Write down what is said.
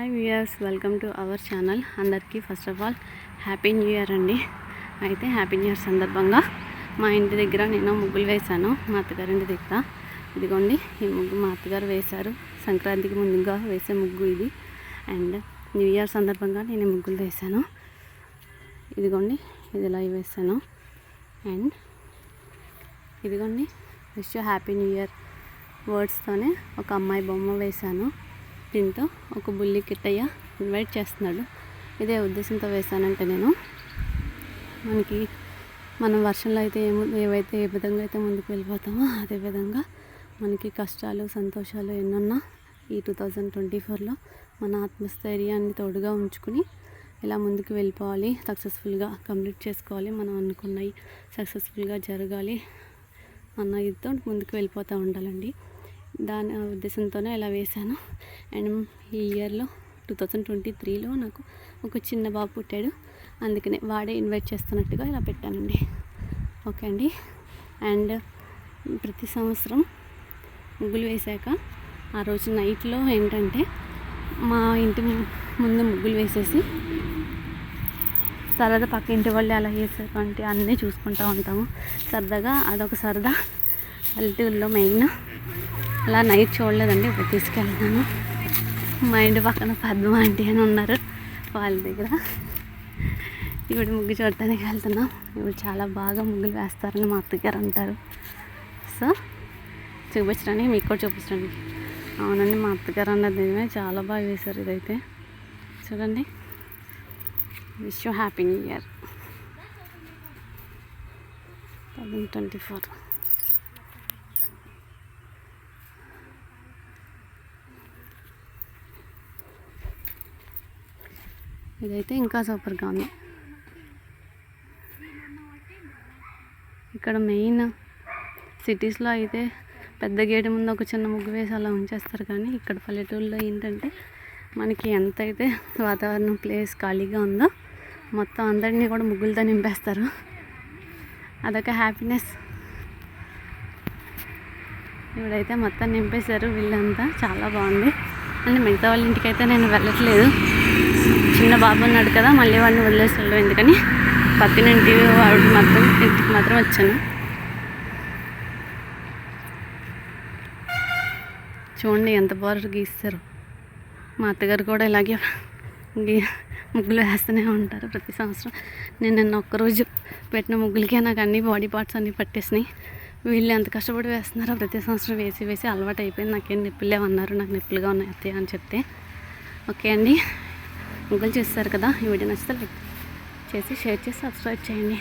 Hi viewers welcome to our channel అందరికీ first of all happy new year అండి. అయితే happy new year సందర్భంగా మా ఇంటి దగ్గర నేను ముగ్గులు వేశాను. మా అత్తగారి ఇంటి దగ్గర. ఇదిగోండి ఈ ముగ్గు మా అత్తగారు వేశారు. సంక్రాంతికి ముందుగా వేసే ముగ్గు ఇది. అండ్ న్యూ ఇయర్ సందర్భంగా నేను ముగ్గులు వేశాను. ఇదిగోండి ఇది ఇలా వేసాను అండ్ ఇదిగోండి విష్ హ్యాపీ న్యూ ఇయర్ వర్డ్స్తోనే ఒక అమ్మాయి బొమ్మ వేశాను. దీంతో ఒక బుల్లి కిట్టయ్య ఇన్వైట్ చేస్తున్నాడు. ఇదే ఉద్దేశంతో వేశానంటే నేను. మనకి మనం వర్షంలో అయితే ఏము ఏవైతే ఏ విధంగా అయితే ముందుకు వెళ్ళిపోతామో అదే విధంగా మనకి కష్టాలు సంతోషాలు ఎన్నున్నా ఈ టూ థౌజండ్ ట్వంటీ ఫోర్లో మన ఆత్మస్థైర్యాన్ని తోడుగా ఉంచుకుని ఇలా ముందుకు వెళ్ళిపోవాలి. సక్సెస్ఫుల్గా కంప్లీట్ చేసుకోవాలి. మనం అనుకున్నవి సక్సెస్ఫుల్గా జరగాలి అన్న ఇదితో ముందుకు వెళ్ళిపోతూ ఉండాలండి. దాని ఉద్దేశంతోనే ఇలా వేశాను. అండ్ ఈ ఇయర్లో టూ థౌజండ్ ట్వంటీ త్రీలో నాకు ఒక చిన్న బాబు పుట్టాడు. అందుకనే వాడే ఇన్వైట్ చేస్తున్నట్టుగా ఇలా పెట్టానండి. ఓకే అండి. అండ్ ప్రతి సంవత్సరం ముగ్గులు వేశాక ఆ రోజు నైట్లో ఏంటంటే మా ఇంటి ముందు ముగ్గులు వేసేసి సరదా పక్క ఇంటి వాళ్ళు అలా వేసేటువంటి అంటే అన్నీ చూసుకుంటూ ఉంటాము. సరదాగా అదొక సరదా. పల్లెటూరులో మెయిన్. అలా నైట్ చూడలేదండి ఇప్పుడు తీసుకెళ్తాను మా ఇంటి పక్కన పద్మ ఆంటీ అని ఉన్నారు వాళ్ళ దగ్గర. ఇప్పుడు ముగ్గు చూడటానికి వెళ్తున్నాం. ఇప్పుడు చాలా బాగా ముగ్గులు వేస్తారని మా అత్తగారు అంటారు. సో చూపించడానికి మీకు కూడా చూపించడానికి. అవునండి మా అత్తగారు అన్నది నిజమే చాలా బాగా వేశారు ఇదైతే. చూడండి. Wish you happy new year thousand twenty four ఇదైతే ఇంకా సూపర్గా ఉంది. ఇక్కడ మెయిన్ సిటీస్లో అయితే పెద్ద గేటు ముందు ఒక చిన్న ముగ్గు వేసి అలా ఉంచేస్తారు కానీ ఇక్కడ పల్లెటూరులో ఏంటంటే మనకి ఎంతైతే వాతావరణం ప్లేస్ ఖాళీగా ఉందో మొత్తం అందరినీ కూడా ముగ్గులతో నింపేస్తారు. అదొక హ్యాపీనెస్ ఇప్పుడైతే మొత్తం నింపేశారు. వీళ్ళంతా చాలా బాగుంది. అండ్ మిగతా వాళ్ళ ఇంటికైతే నేను వెళ్ళట్లేదు. చిన్న బాబు ఉన్నాడు కదా మళ్ళీ వాడిని వదిలేసి వెళ్ళడం ఎందుకని? పత్తి నుండి వాడికి మాత్రం ఇంటికి మాత్రం వచ్చాను. చూడండి ఎంత బాగా గీస్తారు. మా అత్తగారు కూడా ఇలాగే గీ ముగ్గులు వేస్తూనే ఉంటారు ప్రతి సంవత్సరం. నేను నిన్న ఒక్కరోజు పెట్టిన ముగ్గులకే నాకు అన్ని బాడీ పార్ట్స్ అన్నీ పట్టేసినాయి. వీళ్ళు ఎంత కష్టపడి వేస్తున్నారో ప్రతి సంవత్సరం వేసి వేసి అలవాటు అయిపోయింది. నాకేం నొప్పులు లేవన్నారు. నాకు నొప్పులుగా ఉన్నాయి అత్తయ్య అని చెప్తే. ఓకే అండి. ముగ్గులు చేస్తారు కదా ఈ వీడియో నచ్చితే లైక్ చేసి షేర్ చేసి సబ్స్క్రైబ్ చేయండి.